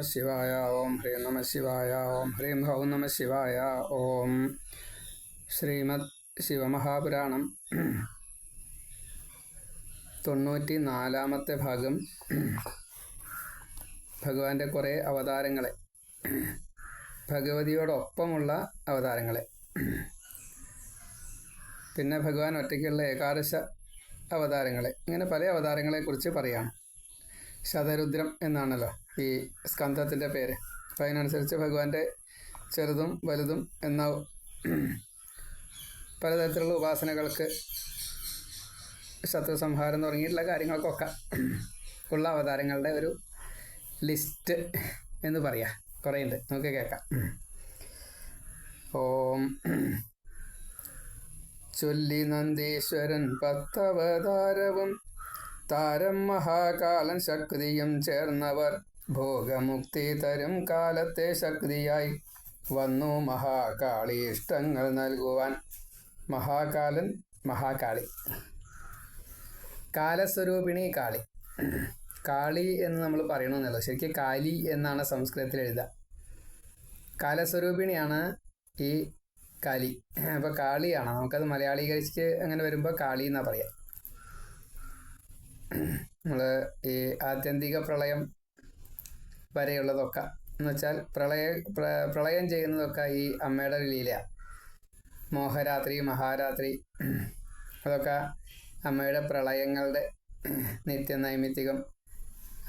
ശിവായ ഓം ഹ്രീം നമ ശിവായ ഓം ഹ്രീം ഹൗം നമ ശിവായ ഓം ശ്രീമദ് ശിവമഹാപുരാണം തൊണ്ണൂറ്റി നാലാമത്തെ ഭാഗം. ഭഗവാന്റെ കുറേ അവതാരങ്ങളെ. ഭഗവതിയോടൊപ്പമുള്ള അവതാരങ്ങളെ. പിന്നെ ഭഗവാൻ ഒറ്റയ്ക്കുള്ള ഏകാദശ അവതാരങ്ങളെ. ഇങ്ങനെ പല അവതാരങ്ങളെ കുറിച്ച് പറയാം. ശതരുദ്രം എന്നാണല്ലോ ഈ സ്കന്ധത്തിന്റെ പേര്. അപ്പം അതിനനുസരിച്ച് ഭഗവാന്റെ ചെറുതും വലുതും എന്ന പലതരത്തിലുള്ള ഉപാസനകൾക്ക് ശത്രു സംഹാരം തുടങ്ങിയിട്ടുള്ള കാര്യങ്ങൾക്കൊക്കെ ഉള്ള അവതാരങ്ങളുടെ ഒരു ലിസ്റ്റ് എന്ന് പറയാം. കുറേ ഉണ്ട് നമുക്ക് കേൾക്കാം. ഓം ചൊല്ലി നന്ദീശ്വരൻ പത്തവതാരവും താരം മഹാകാലൻ ശക്തിയും ചേർന്നവർ. ഭോഗമുക്തി തരും കാലത്തെ ശക്തിയായി വന്നു മഹാകാളി ഇഷ്ടങ്ങൾ നൽകുവാൻ. മഹാകാലൻ മഹാകാളി. കാലസ്വരൂപിണി കാളി. കാളി എന്ന് നമ്മൾ പറയണമെന്നല്ലോ ശരിക്കും കാലി എന്നാണ് സംസ്കൃതത്തിൽ എഴുതുക. കാലസ്വരൂപിണിയാണ് ഈ കാലി. അപ്പോൾ കാളിയാണ്. നമുക്കത് മലയാളീകരിച്ച് അങ്ങനെ വരുമ്പോൾ കാളി എന്നാണ് പറയുക നമ്മൾ ഈ ആത്യന്തിക പ്രളയം വരെയുള്ളതൊക്കെ. എന്ന് വെച്ചാൽ പ്രളയ പ്രളയം ചെയ്യുന്നതൊക്കെ ഈ അമ്മയുടെ ലീല മോഹരാത്രി മഹാരാത്രി അതൊക്കെ അമ്മയുടെ പ്രളയങ്ങളുടെ നിത്യനൈമിത്തികം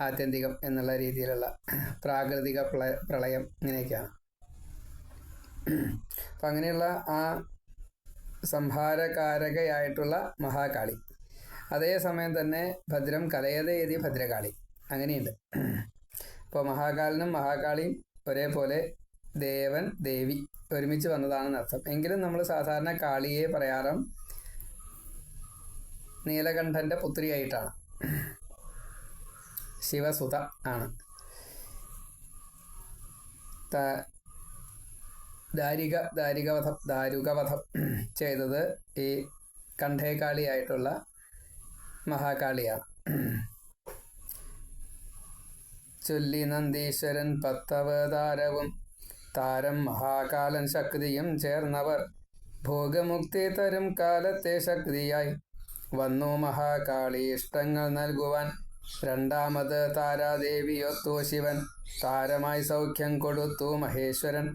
ആത്യന്തികം എന്നുള്ള രീതിയിലുള്ള പ്രാകൃതിക പ്രളയം ഇങ്ങനെയൊക്കെയാണ്. അപ്പം അങ്ങനെയുള്ള ആ സംഹാരകാരകയായിട്ടുള്ള മഹാകാളി. അതേസമയം തന്നെ ഭദ്രം കലയതേതി ഭദ്രകാളി. അങ്ങനെയുണ്ട്. അപ്പോൾ മഹാകാലനും മഹാകാളിയും ഒരേപോലെ ദേവൻ ദേവി ഒരുമിച്ച് വന്നതാണെന്ന് അർത്ഥം എങ്കിലും നമ്മൾ സാധാരണ കാളിയെ പറയാറും നീലകണ്ഠന്റെ പുത്രിയായിട്ടാണ്. ശിവസുത ആണ്. ദാരിക ദാരികവധം ദാരുകവധം ചെയ്തത് ഈ കണ്ഠേകാളിയായിട്ടുള്ള മഹാകാളിയാണ് ചൊല്ലി നന്ദീശ്വരൻ പത്തവതാരവും താരം മഹാകാലൻ ശക്തിയും ചേർന്നവർ. ഭോഗമുക്തി തരും കാലത്തെ ശക്തിയായി വന്നു മഹാകാളി ഇഷ്ടങ്ങൾ നൽകുവാൻ. രണ്ടാമത് താരാദേവിയൊത്തു ശിവൻ താരമായി സൗഖ്യം കൊടുത്തു മഹേശ്വരൻ.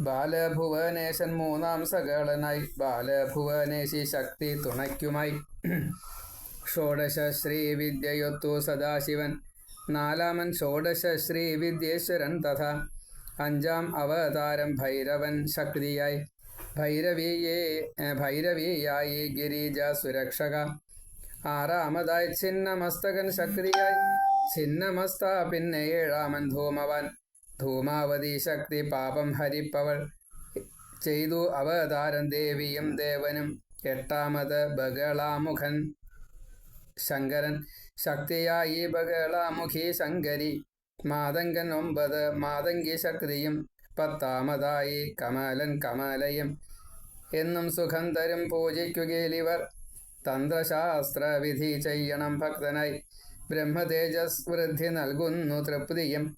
ബാലഭുവനേശൻ മൂന്നാം സകളനായി ബാലഭുവനേശി ശക്തി തുണയ്ക്കുമായി. ഷോഡശ ശ്രീവിദ്യയൊത്തു സദാശിവൻ നാലാമൻ ഷോഡശ ശ്രീവിദ്യേശ്വരൻ തഥാ അഞ്ചാം അവതാരം ഭൈരവൻ ശക്തിയായി ഭൈരവിയെ ഭൈരവിയായി ഗിരിജ സുരക്ഷക ആറാമതായി ഛിന്നമസ്തകൻ ശക്തിയായി ഛിന്നമസ്ത പിന്നെ ഏഴാമൻ ധൂമവാൻ ധൂമാവതി ശക്തി പാപം ഹരിപ്പവൾ ചെയ്തു അവതാരം ദേവിയും ദേവനും. എട്ടാമത് ബഗളാമുഖൻ. ശങ്കരൻ ശക്തിയായി ബഹളാമുഖി ശങ്കരി. മാതങ്കൻ ഒമ്പത് മാതങ്കി ശക്തിയും പത്താമതായി കമലൻ കമലയും. എന്നും സുഖം തരും പൂജിക്കുകയിലിവർ തന്ത്രശാസ്ത്ര വിധി ചെയ്യണം ഭക്തനായി. ബ്രഹ്മതേജസ് വൃദ്ധി നൽകുന്നു തൃപ്തിയും.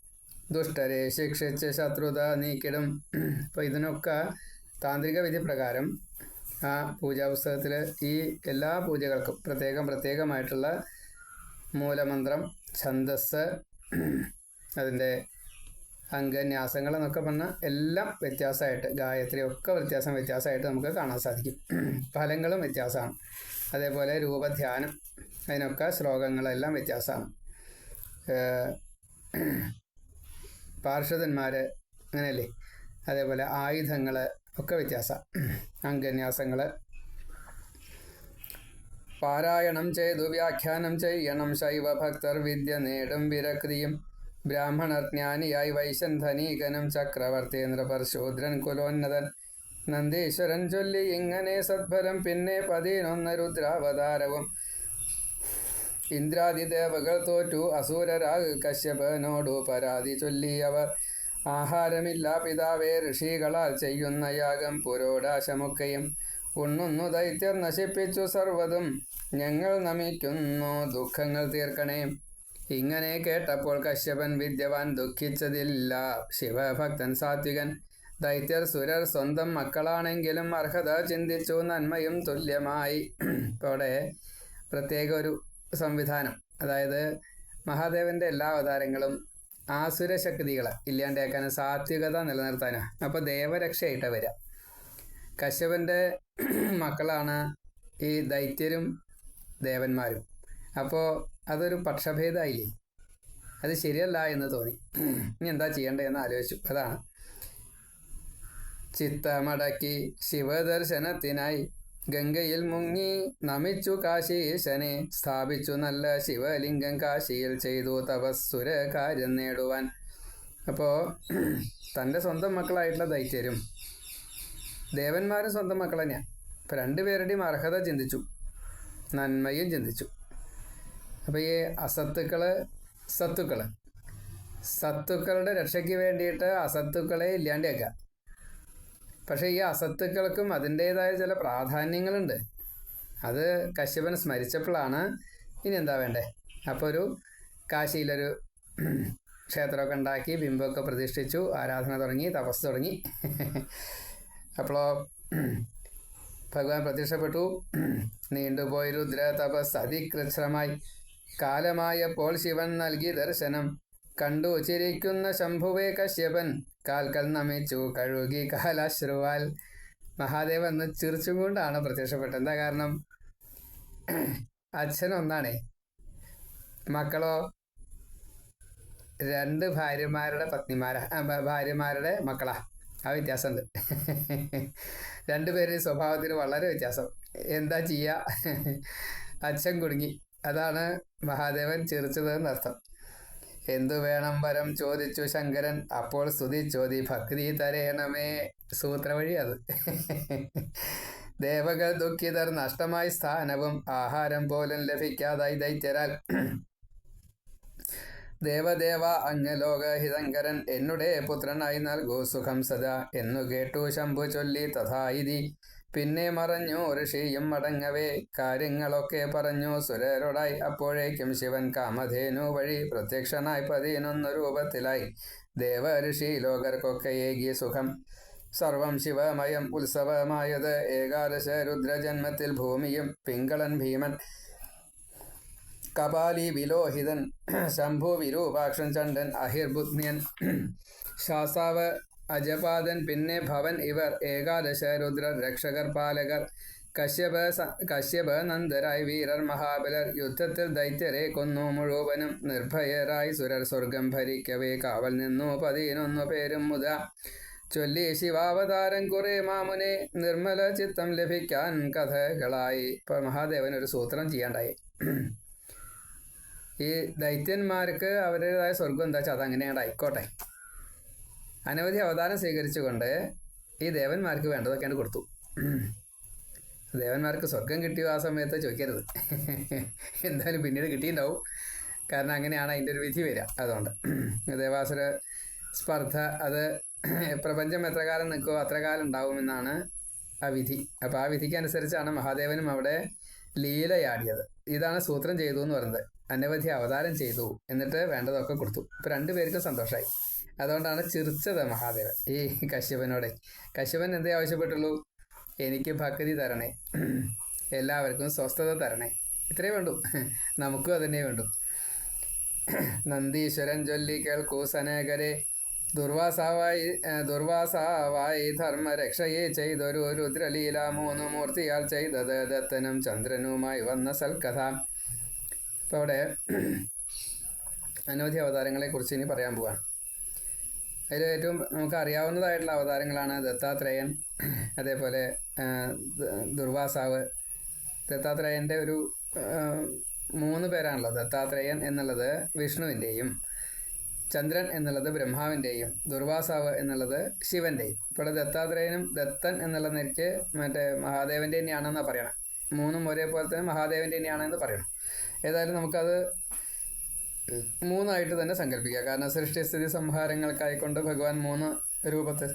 ദുഷ്ടരെ ശിക്ഷിച്ച് ശത്രുത നീക്കിടും. അപ്പോൾ ഇതിനൊക്കെ താന്ത്രിക വിധി പ്രകാരം ആ പൂജാ പുസ്തകത്തിൽ ഈ എല്ലാ പൂജകൾക്കും പ്രത്യേകം പ്രത്യേകമായിട്ടുള്ള മൂലമന്ത്രം ഛന്ദസ് അതിന്റെ അംഗന്യാസങ്ങൾ എന്നൊക്കെ പറഞ്ഞാൽ എല്ലാം വ്യത്യാസമായിട്ട് ഗായത്രി ഒക്കെ വ്യത്യാസം വ്യത്യാസമായിട്ട് നമുക്ക് കാണാൻ സാധിക്കും. ഫലങ്ങളും വ്യത്യാസമാണ്. അതേപോലെ രൂപധ്യാനം അതിനൊക്കെ ശ്ലോകങ്ങളെല്ലാം വ്യത്യാസമാണ്. പാർഷദന്മാർ അങ്ങനെയല്ലേ? അതേപോലെ ആയുധങ്ങൾ ഒക്കെ വ്യത്യാസം. അംഗന്യാസങ്ങൾ പാരായണം ചെയ്തു വ്യാഖ്യാനം ചെയ്യണം ശൈവഭക്തർ വിദ്യ നേടും വിരക്തിയും ബ്രാഹ്മണർ ജ്ഞാനിയായി വൈശന്ധനീകനം ചക്രവർത്തേന്ദ്ര പരശൂദ്രൻ കുലോന്നതൻ നന്ദീശ്വരൻ ചൊല്ലി ഇങ്ങനെ സദ്ഫലം പിന്നെ പതിനൊന്ന് രുദ്രാവതാരവും. ഇന്ദ്രാദിദേവകൾ തോറ്റു അസൂരരാഗ് കശ്യപനോടു പരാതി ചൊല്ലിയവർ ആഹാരമില്ല പിതാവേ ഋഷികളാൽ ചെയ്യുന്ന യാഗം പുരോടാശമൊക്കെയും ഉണ്ണുന്നു ദൈത്യർ നശിപ്പിച്ചു സർവതും. ഞങ്ങൾ നമിക്കുന്നു ദുഃഖങ്ങൾ തീർക്കണേ. ഇങ്ങനെ കേട്ടപ്പോൾ കശ്യപൻ വിദ്യവാൻ ദുഃഖിച്ചതില്ല. ശിവഭക്തൻ സാത്വികൻ ദൈത്യർ സുരർ സ്വന്തം മക്കളാണെങ്കിലും അർഹത ചിന്തിച്ചു നന്മയും തുല്യമായി. ഇവിടെ പ്രത്യേക ഒരു സംവിധാനം അതായത് മഹാദേവന്റെ എല്ലാ അവതാരങ്ങളും ആസുര ശക്തികളെ ഇല്ലാണ്ടാക്കാനും സാത്വികത നിലനിർത്താനാണ് അപ്പോൾ ദേവരക്ഷയായിട്ട് വരിക കശ്യപന്റെ മക്കളാണ് ഈ ദൈത്യരും ദേവന്മാരും. അപ്പോൾ അതൊരു പക്ഷഭേദമായില്ലേ അത് ശരിയല്ല എന്ന് തോന്നി. ഇനി എന്താ ചെയ്യേണ്ടതെന്ന് ആലോചിച്ചു. അതാണ്. ചിത്തമടക്കി ശിവദർശനത്തിനായി ഗംഗയിൽ മുങ്ങി നമിച്ചു കാശീശനെ. സ്ഥാപിച്ചു നല്ല ശിവലിംഗം കാശിയിൽ ചെയ്തു തപസ്സുര കാര്യം നേടുവാൻ. അപ്പോൾ തന്റെ സ്വന്തം മക്കളായിട്ടുള്ള ദൈത്യരും ദേവന്മാരും സ്വന്തം മക്കൾ തന്നെയാണ് ഇപ്പം രണ്ടുപേരുടെയും അർഹത ചിന്തിച്ചു. നന്മയും ചിന്തിച്ചു. അപ്പോൾ ഈ അസത്തുക്കൾ സത്തുക്കൾ. സത്തുക്കളുടെ രക്ഷയ്ക്ക് വേണ്ടിയിട്ട് അസത്തുക്കളെ ഇല്ലാണ്ടാക്കുക. പക്ഷേ ഈ അസത്തുക്കൾക്കും അതിന്റേതായ ചില പ്രാധാന്യങ്ങളുണ്ട്. അത് കശ്യപൻ സ്മരിച്ചപ്പോഴാണ് ഇനി എന്താ വേണ്ടേ? അപ്പോൾ ഒരു കാശിയിലൊരു ക്ഷേത്രമൊക്കെ ഉണ്ടാക്കി ബിംബമൊക്കെ പ്രതിഷ്ഠിച്ചു ആരാധന തുടങ്ങി തപസ് തുടങ്ങി. അപ്പോൾ ഭഗവാൻ പ്രത്യക്ഷപ്പെട്ടു. നീണ്ടുപോയി രുദ്ര തപസ് അതികൃശ്രമായി കാലമായപ്പോൾ ശിവൻ നൽകി ദർശനം. കണ്ടു ചിരിക്കുന്ന ശംഭുവേ കശ്യപൻ. കാൽക്കൽ നമിച്ചു കഴുകി കാലാശ്രുവാൽ. മഹാദേവൻ എന്ന് ചിരിച്ചും കൊണ്ടാണ് പ്രത്യക്ഷപ്പെട്ടത്. എന്താ കാരണം? അച്ഛൻ ഒന്നാണേ. മക്കളോ? രണ്ട് ഭാര്യമാരുടെ പത്നിമാരാ ഭാര്യമാരുടെ മക്കളാ. ആ വ്യത്യാസമുണ്ട്. രണ്ടുപേരുടെ സ്വഭാവത്തിന് വളരെ വ്യത്യാസം. എന്താ ചെയ്യുക അച്ഛൻ കുടുങ്ങി. അതാണ് മഹാദേവൻ ചിരിച്ചത് എന്നർത്ഥം. എന്തു വേണം വരം ചോദിച്ചു ശങ്കരൻ. അപ്പോൾ സ്തുതി ചോദി ഭക്തി തരേണമേ. സൂത്രവഴി അത്. ദേവകൾ ദുഃഖിതർ നഷ്ടമായി സ്ഥാനവും ആഹാരം പോലും ലഭിക്കാതായി ദൈത്യരാൽ. ദേവദേവ അംഗലോക ഹിതങ്കരൻ എന്നുടെ പുത്രനായി നൽകൂ സുഖം സദാ. എന്നു കേട്ടു ശംഭു ചൊല്ലി തഥായിതി പിന്നെ മറഞ്ഞു ഋഷിയും മടങ്ങവേ. കാര്യങ്ങളൊക്കെ പറഞ്ഞു സുരരോടായി. അപ്പോഴേക്കും ശിവൻ കാമധേനു വഴി പ്രത്യക്ഷനായി പതിനൊന്ന് രൂപത്തിലായി. ദേവ ഋഷി ലോകർക്കൊക്കെ ഏകിയ സുഖം. സർവം ശിവമയം ഉത്സവമായത്. ഏകാദശ രുദ്രജന്മത്തിൽ ഭൂമിയും പിങ്കളൻ ഭീമൻ. കപാലി വിലോഹിതൻ. ശംഭു വിരൂപാക്ഷൻ ചണ്ടൻ അഹിർബുദ്ധ്യൻ. ശാസാവ് അജപാദൻ പിന്നെ ഭവൻ ഇവർ ഏകാദശ രുദ്രർ രക്ഷകർ പാലകർ കശ്യപ കശ്യപ നന്ദരായി വീരർ മഹാബലർ യുദ്ധത്തിൽ ദൈത്യരെ കൊന്നു മുഴുവനും നിർഭയരായി സുരർ സ്വർഗം ഭരിക്കവേ. കാവൽ നിന്നു പതിനൊന്നു പേരും മുത. ചൊല്ലി ശിവാവതാരം കുറെ മാമുനെ നിർമ്മല ചിത്തം ലഭിക്കാൻ കഥകളായി. ഇപ്പൊ മഹാദേവൻ ഒരു സൂത്രം ചെയ്യാണ്ടായി. ഈ ദൈത്യന്മാർക്ക് അവരുടേതായ സ്വർഗം എന്താ വെച്ചാൽ അതങ്ങനെയാണ് ആയിക്കോട്ടെ. അനവധി അവതാരം സ്വീകരിച്ചുകൊണ്ട് ഈ ദേവന്മാർക്ക് വേണ്ടതൊക്കെയാണ് കൊടുത്തു. ദേവന്മാർക്ക് സ്വർഗം കിട്ടിയോ ആ സമയത്ത് ചോദിക്കരുത്. എന്തായാലും പിന്നീട് കിട്ടിയിട്ടുണ്ടാവും. കാരണം അങ്ങനെയാണ് അതിന്റെ ഒരു വിധി വരിക അതുകൊണ്ട്. ദേവാസുര സ്പർദ്ധ അത് പ്രപഞ്ചം എത്ര കാലം നിൽക്കുമോ അത്ര കാലം ഉണ്ടാവുമെന്നാണ് ആ വിധി. അപ്പോൾ ആ വിധിക്കനുസരിച്ചാണ് മഹാദേവനും അവിടെ ലീലയാടിയത്. ഇതാണ് സൂത്രം ചെയ്തു എന്ന് പറയുന്നത്. അനവധി അവതാരം ചെയ്തു എന്നിട്ട് വേണ്ടതൊക്കെ കൊടുത്തു. ഇപ്പം രണ്ടുപേർക്കും സന്തോഷമായി അതുകൊണ്ടാണ് ചിരിച്ചത് മഹാദേവൻ. ഈ കശ്യപനോടെ. കശ്യപൻ എന്തേ ആവശ്യപ്പെട്ടുള്ളൂ? എനിക്ക് ഭക്തി തരണേ. എല്ലാവർക്കും സ്വസ്ഥത തരണേ. ഇത്രേ വേണ്ടു. നമുക്കും അതന്നെ വേണ്ടു. നന്ദീശ്വരൻ ചൊല്ലി കേൾക്കൂ സനേകരെ. ദുർവാസാവായി ദുർവാസാവായി ധർമ്മരക്ഷയെ ചെയ്തൊരു രുദ്രലീല മൂന്ന് മൂർത്തിയാൽ ചെയ്തത് ദത്തനും ചന്ദ്രനുമായി വന്ന സൽക്കഥ. ഇപ്പോൾ അവിടെ അനവധി അവതാരങ്ങളെ കുറിച്ച് ഇനി പറയാൻ പോവാണ്. അതിൽ ഏറ്റവും നമുക്ക് അറിയാവുന്നതായിട്ടുള്ള അവതാരങ്ങളാണ് ദത്താത്രേയൻ അതേപോലെ ദുർവാസാവ്. ദത്താത്രേയന്റെ ഒരു മൂന്ന് പേരാണല്ലോ ദത്താത്രേയൻ എന്നുള്ളത് വിഷ്ണുവിന്റെയും ചന്ദ്രൻ എന്നുള്ളത് ബ്രഹ്മാവിന്റെയും ദുർവാസാവ് എന്നുള്ളത് ശിവന്റെയും. ഇപ്പോൾ ദത്താത്രേയനും ദത്തൻ എന്നുള്ള നിലയ്ക്ക് മറ്റേ മഹാദേവന്റെ തന്നെയാണെന്നാണ് പറയണം. മൂന്നും ഒരേപോലെ തന്നെ മഹാദേവന്റെ തന്നെയാണെന്ന് പറയണം. ഏതായാലും നമുക്കത് മൂന്നായിട്ട് തന്നെ സങ്കല്പിക്കുക. കാരണം സൃഷ്ടിസ്ഥിതി സംഹാരങ്ങൾക്കായിക്കൊണ്ട് ഭഗവാൻ മൂന്ന് രൂപത്തെ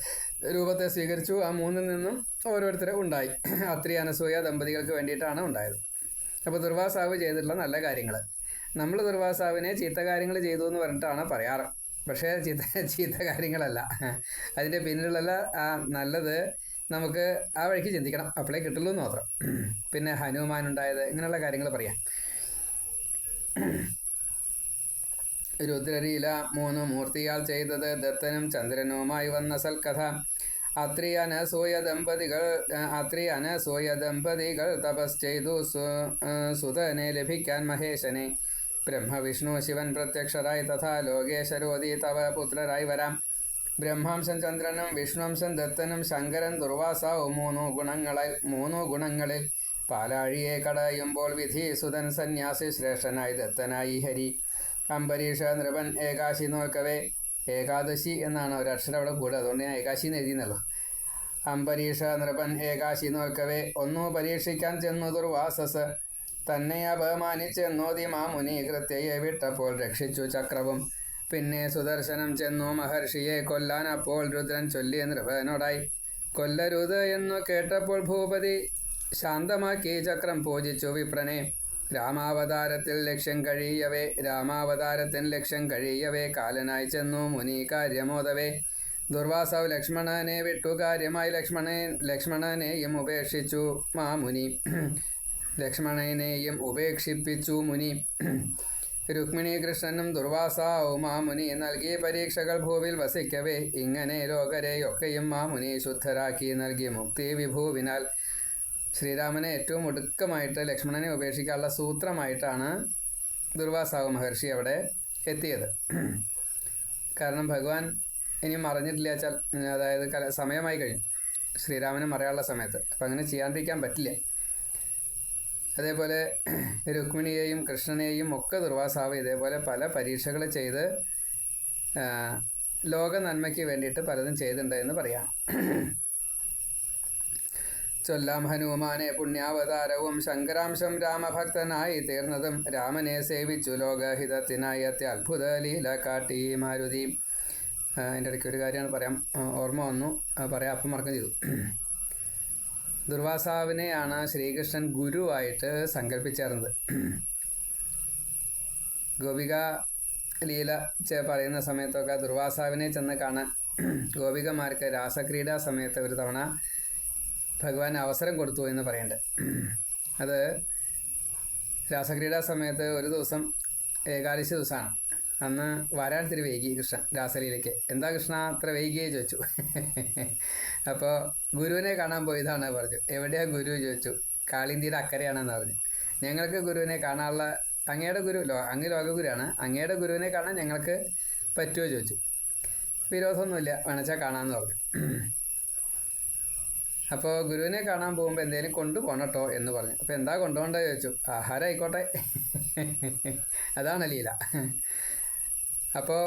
രൂപത്തെ സ്വീകരിച്ചു. ആ മൂന്നിൽ നിന്നും ഓരോരുത്തരെ ഉണ്ടായി. അത്രി അനസൂയ ദമ്പതികൾക്ക് വേണ്ടിയിട്ടാണ് ഉണ്ടായത്. അപ്പോൾ ദുർവാസാവ് ചെയ്തിട്ടുള്ള നല്ല കാര്യങ്ങൾ നമ്മൾ ദുർവാസാവിനെ ചീത്ത കാര്യങ്ങൾ ചെയ്തു എന്ന് പറഞ്ഞിട്ടാണ് പറയാറ്. പക്ഷേ ചീത്ത ചീത്ത കാര്യങ്ങളല്ല. അതിന്റെ പിന്നിലുള്ള ആ നല്ലത് നമുക്ക് ആ വഴിക്ക് ചിന്തിക്കണം. അപ്പോഴേ കിട്ടുള്ളൂ എന്ന് മാത്രം. പിന്നെ ഹനുമാൻ ഉണ്ടായത് ഇങ്ങനെയുള്ള കാര്യങ്ങൾ പറയാം. രുദ്രലീല മൂന്ന് മൂർത്തിയാൽ ചെയ്തത് ദത്തനും ചന്ദ്രനുമായി വന്ന സൽക്കഥ. അത്രി അനസൂയ ദമ്പതികൾ അത്രി അനസൂയ ദമ്പതികൾ തപസ് ചെയ്തു സുതനെ ലഭിക്കാൻ മഹേശനെ. ബ്രഹ്മവിഷ്ണു ശിവൻ പ്രത്യക്ഷരായി തഥാ ലോകേശ്വരോധി തവ പുത്രരായി വരാം. ബ്രഹ്മാംശം ചന്ദ്രനും വിഷ്ണുവംശൻ ദത്തനും ശങ്കരൻ ദുർവാസാവും മൂന്നു ഗുണങ്ങളിൽ മൂന്നു ഗുണങ്ങളിൽ പാലാഴിയെ കടയുമ്പോൾ വിധി സുതൻ സന്യാസി ശ്രേഷ്ഠനായി ദത്തനായി ഹരി. അംബരീഷ നൃപൻ ഏകാശി നോക്കവേ ഏകാദശി എന്നാണ് ഒരു അക്ഷരം അവിടെ കൂടുക അതുകൊണ്ട് ഞാൻ ഏകാശി എന്ന് എഴുതിയെന്നല്ലോ അംബരീഷ നൃപൻ ഏകാശി നോക്കവേ ഒന്നു പരീക്ഷിക്കാൻ ചെന്നു ദുർവാസസ് തന്നെ അപമാനിച്ചെന്നോതി മാമുനി കൃത്യയെ വിട്ടപ്പോൾ രക്ഷിച്ചു ചക്രവും. പിന്നെ സുദർശനം ചെന്നു മഹർഷിയെ കൊല്ലാൻ അപ്പോൾ രുദ്രൻ ചൊല്ലിയ നൃപനോടായി കൊല്ലരുത് എന്നു കേട്ടപ്പോൾ ഭൂപതി ശാന്തമാക്കി ചക്രം പൂജിച്ചു വിപ്രനെ. രാമാവതാരത്തിൽ ലക്ഷ്യം കഴിയവേ രാമാവതാരത്തിൽ ലക്ഷ്യം കഴിയവേ കാലനായി ചെന്നു മുനി കാര്യമോദവേ. ദുർവാസാവ് ലക്ഷ്മണനെ വിട്ടു കാര്യമായി ലക്ഷ്മണനെ ലക്ഷ്മണനെയും ഉപേക്ഷിച്ചു മാമുനി ലക്ഷ്മണനെയും ഉപേക്ഷിപ്പിച്ചു മുനി. രുക്മിണി കൃഷ്ണനും ദുർവാസാവും മാമുനി നൽകിയ പരീക്ഷകൾ ഭൂവിൽ വസിക്കവേ. ഇങ്ങനെ ലോകരെയൊക്കെയും മാമുനി ശുദ്ധരാക്കി നൽകി മുക്തി വിഭൂവിനാൽ ശ്രീരാമനെ ഏറ്റവും ഒടുക്കമായിട്ട് ലക്ഷ്മണനെ ഉപേക്ഷിക്കാനുള്ള സൂത്രമായിട്ടാണ് ദുർവാസാവ് മഹർഷി അവിടെ എത്തിയത്. കാരണം ഭഗവാൻ ഇനി മറിഞ്ഞിട്ടില്ല വെച്ചാൽ അതായത് കല സമയമായി കഴിഞ്ഞു. ശ്രീരാമനെ മറയാനുള്ള സമയത്ത്. അപ്പം അങ്ങനെ ചെയ്യാണ്ടിരിക്കാൻ പറ്റില്ല. അതേപോലെ രുക്മിണിയെയും കൃഷ്ണനെയും ഒക്കെ ദുർവാസാവ് ഇതേപോലെ പല പരീക്ഷകൾ ചെയ്ത് ലോക നന്മയ്ക്ക് വേണ്ടിയിട്ട് പലതും ചെയ്തിട്ടുണ്ട് എന്ന് പറയാം. ചൊല്ലാം ഹനുമാനെ പുണ്യാവതാരവും ശങ്കരാംശം രാമഭക്തനായി തീർന്നതും രാമനെ സേവിച്ചു ലോകഹിതത്തിനായി അത്യത്ഭുത ലീല കാട്ടി മാരുതി. എന്റെ ഇടയ്ക്ക് ഒരു കാര്യമാണ് പറയാം. ഓർമ്മ വന്നു. പറയാം. അപ്പം മറക്കം ചെയ്തു ദുർവാസാവിനെയാണ് ശ്രീകൃഷ്ണൻ ഗുരുവായിട്ട് സങ്കല്പിച്ചേർന്നത്. ഗോപിക ലീല പറയുന്ന സമയത്തൊക്കെ ദുർവാസാവിനെ ചെന്ന് കാണാൻ ഗോപികമാർക്ക് രാസക്രീഡാ സമയത്ത് ഒരു തവണ ഭഗവാൻ അവസരം കൊടുത്തു എന്ന് പറയുന്നുണ്ട് അത് രാസക്രീഡാ സമയത്ത് ഒരു ദിവസം ഏകാദശി ദിവസമാണ് അന്ന് വരാൻ തിരി വൈകി കൃഷ്ണൻ രാസലീലയ്ക്ക്. എന്താ കൃഷ്ണ അത്ര വൈകിയേ ചോദിച്ചു. അപ്പോൾ ഗുരുവിനെ കാണാൻ പോയതാണ് പറഞ്ഞു. എവിടെയാ ഗുരു ചോദിച്ചു. കാളിന്തിയുടെ അക്കരയാണെന്ന് പറഞ്ഞു. ഞങ്ങൾക്ക് ഗുരുവിനെ കാണാനുള്ള അങ്ങയുടെ ഗുരു ലോ അങ്ങ് ലോകഗുരുവാണ് അങ്ങയുടെ ഗുരുവിനെ കാണാൻ ഞങ്ങൾക്ക് പറ്റുമോ ചോദിച്ചു. വിരോധമൊന്നുമില്ല. വേണച്ചാൽ കാണാമെന്ന് പറഞ്ഞു. അപ്പോൾ ഗുരുവിനെ കാണാൻ പോകുമ്പോൾ എന്തെങ്കിലും കൊണ്ടുപോകണം കേട്ടോ എന്ന് പറഞ്ഞു. അപ്പോൾ എന്താ കൊണ്ടുപോകേണ്ടത് ചോദിച്ചു. ആഹാരം ആയിക്കോട്ടെ അതാണ് ലീല. അപ്പോൾ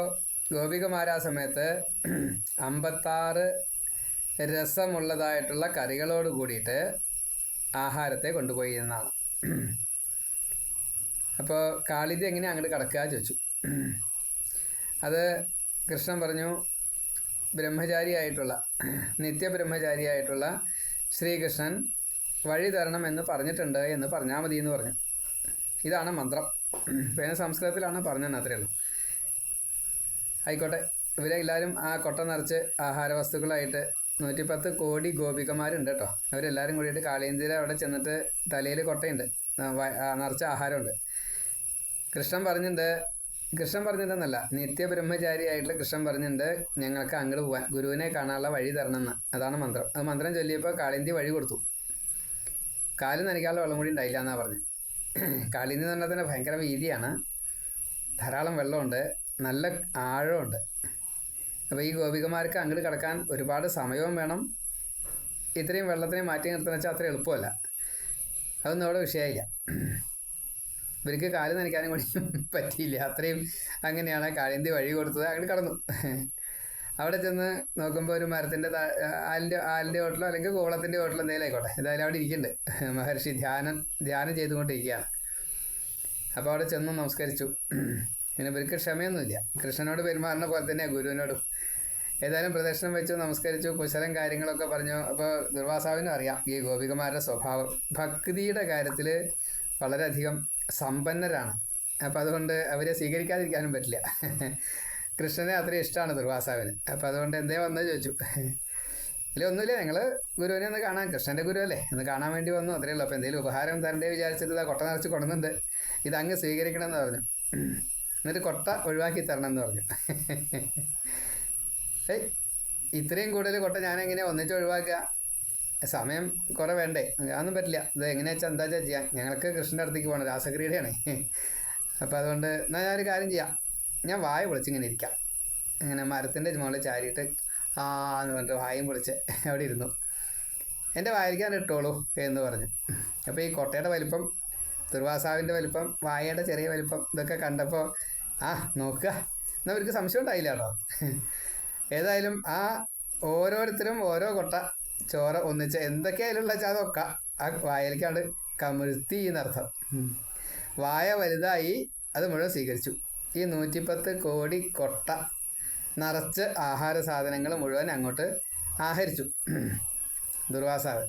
ഗോപികമാർ ആ സമയത്ത് അമ്പത്താറ് രസമുള്ളതായിട്ടുള്ള കറികളോട് കൂടിയിട്ട് ആഹാരത്തെ കൊണ്ടുപോയി എന്നാണ്. അപ്പോൾ കാളിതി എങ്ങനെ അങ്ങോട്ട് കിടക്കുക ചോദിച്ചു. അത് കൃഷ്ണൻ പറഞ്ഞു ബ്രഹ്മചാരിയായിട്ടുള്ള നിത്യബ്രഹ്മചാരിയായിട്ടുള്ള ശ്രീകൃഷ്ണൻ വഴി തരണം എന്ന് പറഞ്ഞിട്ടുണ്ട് എന്ന് പറഞ്ഞാൽ മതി എന്ന് പറഞ്ഞു. ഇതാണ് മന്ത്രം. പിന്നെ സംസ്കൃതത്തിലാണ് പറഞ്ഞത് അത്രയേ ഉള്ളൂ. ആയിക്കോട്ടെ. ഇവരെ എല്ലാവരും ആ കൊട്ട നിറച്ച് ആഹാര വസ്തുക്കളായിട്ട് നൂറ്റിപ്പത്ത് കോടി ഗോപികമാരുണ്ട് കേട്ടോ. അവരെല്ലാവരും കൂടിയിട്ട് കാളീന്തിര അവിടെ ചെന്നിട്ട് തലയിൽ കൊട്ടയുണ്ട്. നിറച്ച ആഹാരമുണ്ട്. കൃഷ്ണൻ പറഞ്ഞിട്ടുണ്ട് കൃഷ്ണൻ പറഞ്ഞിട്ടെന്നല്ല നിത്യബ്രഹ്മചാരിയായിട്ടുള്ള കൃഷ്ണൻ പറഞ്ഞിട്ടുണ്ട് ഞങ്ങൾക്ക് അങ്ങോട്ട് പോവാൻ ഗുരുവിനെ കാണാനുള്ള വഴി തരണമെന്ന്. അതാണ് മന്ത്രം. അത് മന്ത്രം ചൊല്ലിയപ്പോൾ കാളിന്തി വഴി കൊടുത്തു. കാൽ നനയ്ക്കാനുള്ള വെള്ളം കൂടി ഉണ്ടായില്ല എന്നാണ് പറഞ്ഞത് കാളിന്തി എന്ന് പറഞ്ഞാൽ തന്നെ ഭയങ്കര വീതിയാണ്. ധാരാളം വെള്ളമുണ്ട് നല്ല ആഴമുണ്ട്. അപ്പോൾ ഈ ഗോപികമാർക്ക് അങ്ങോട്ട് കിടക്കാൻ ഒരുപാട് സമയവും വേണം. ഇത്രയും വെള്ളത്തിനെ മാറ്റി നിർത്തുന്ന വെച്ചാൽ അത്ര എളുപ്പമല്ല. അതൊന്നും അവിടെ വിഷയമില്ല. ഇവർക്ക് കാൽ നനയ്ക്കാനും കൂടി പറ്റിയില്ല. അത്രയും അങ്ങനെയാണ് കാളിന്തി വഴി കൊടുത്തത്. അങ്ങനെ കടന്നു. അവിടെ ചെന്ന് നോക്കുമ്പോൾ ഒരു മരത്തിന്റെ ആലിന്റെ ആലിന്റെ ഹോട്ടലോ അല്ലെങ്കിൽ കോവളത്തിന്റെ ഹോട്ടലോ എന്തെങ്കിലും ആയിക്കോട്ടെ. എന്തായാലും അവിടെ ഇരിക്കുന്നുണ്ട്. മഹർഷി ധ്യാനം ധ്യാനം ചെയ്തുകൊണ്ടിരിക്കുകയാണ്. അപ്പോൾ അവിടെ ചെന്ന് നമസ്കരിച്ചു. പിന്നെ ഇവർക്ക് ക്ഷമയൊന്നുമില്ല. കൃഷ്ണനോട് പെരുമാറുന്ന പോലെ തന്നെ ഗുരുവിനോടും. ഏതായാലും പ്രദർശനം വെച്ചു നമസ്കരിച്ചു കുശലം കാര്യങ്ങളൊക്കെ പറഞ്ഞു. അപ്പോൾ ദുർവാസാവിനും അറിയാം ഈ ഗോപികമാരുടെ സ്വഭാവം. ഭക്തിയുടെ കാര്യത്തിൽ വളരെയധികം സമ്പന്നരാണ്. അപ്പം അതുകൊണ്ട് അവരെ സ്വീകരിക്കാതിരിക്കാനും പറ്റില്ല. കൃഷ്ണനെ അത്രയും ഇഷ്ടമാണ് ദുർവാസാവിന്. അപ്പം അതുകൊണ്ട് എന്തേ വന്നു ചോദിച്ചു. ഇല്ല ഒന്നുമില്ല. ഞങ്ങൾ ഗുരുവിനെ ഒന്ന് കാണാൻ കൃഷ്ണന്റെ ഗുരു അല്ലേ? ഒന്ന് കാണാൻ വേണ്ടി വന്നു. അത്രയേ ഉള്ളൂ. അപ്പോൾ എന്തെങ്കിലും ഉപഹാരം തരണ്ടേ വിചാരിച്ചിട്ട് ഇതാ കൊട്ട നിറച്ച് കൊണ്ടുവന്നുണ്ട്. ഇതങ്ങ് സ്വീകരിക്കണം എന്ന് പറഞ്ഞു. എന്നിട്ട് കൊട്ട ഒഴിവാക്കി തരണം എന്ന് പറഞ്ഞു. ഏയ് ഇത്രയും കൂടുതൽ കൊട്ട ഞാൻ എങ്ങനെ ഒന്നിച്ച് ഒഴിവാക്കുക? സമയം കുറേ വേണ്ടേ? അതൊന്നും പറ്റില്ല. ഇത് എങ്ങനെയാ വെച്ചാൽ എന്താ വെച്ചാൽ ചെയ്യാം. ഞങ്ങൾക്ക് കൃഷ്ണന്റെ അടുത്തേക്ക് പോകണം രാസക്രീഡയാണ്. അപ്പോൾ അതുകൊണ്ട് എന്നാൽ ഞാനൊരു കാര്യം ചെയ്യാം. ഞാൻ വായ പൊളിച്ചിങ്ങനെ ഇരിക്കാം. അങ്ങനെ മരത്തിന്റെ മുകളിൽ ചാരിയിട്ട് ആ എന്ന് പറഞ്ഞിട്ട് വായും പൊളിച്ച് അവിടെ ഇരുന്നു. എന്റെ വായിക്കാൻ ഇട്ടോളൂ എന്ന് പറഞ്ഞു. അപ്പോൾ ഈ കൊട്ടയുടെ വലിപ്പം ദുർവാസാവിന്റെ വലിപ്പം വായയുടെ ചെറിയ വലിപ്പം ഇതൊക്കെ കണ്ടപ്പോൾ ആ നോക്കുക. എന്നാൽ അവർക്ക് സംശയം ഉണ്ടായില്ല കേട്ടോ. ഏതായാലും ആ ഓരോരുത്തരും ഓരോ കൊട്ട ചോര ഒന്നിച്ച് എന്തൊക്കെയായാലുള്ള വെച്ചാൽ അതൊക്കെ ആ വായലിക്കാണ് കമിഴ്ത്തി എന്നർത്ഥം. വായ വലുതായി അത് മുഴുവൻ സ്വീകരിച്ചു. ഈ നൂറ്റിപ്പത്ത് കോടി കൊട്ട നിറച്ച് ആഹാര സാധനങ്ങൾ മുഴുവൻ അങ്ങോട്ട് ആഹരിച്ചു. ദുർവാസാവ്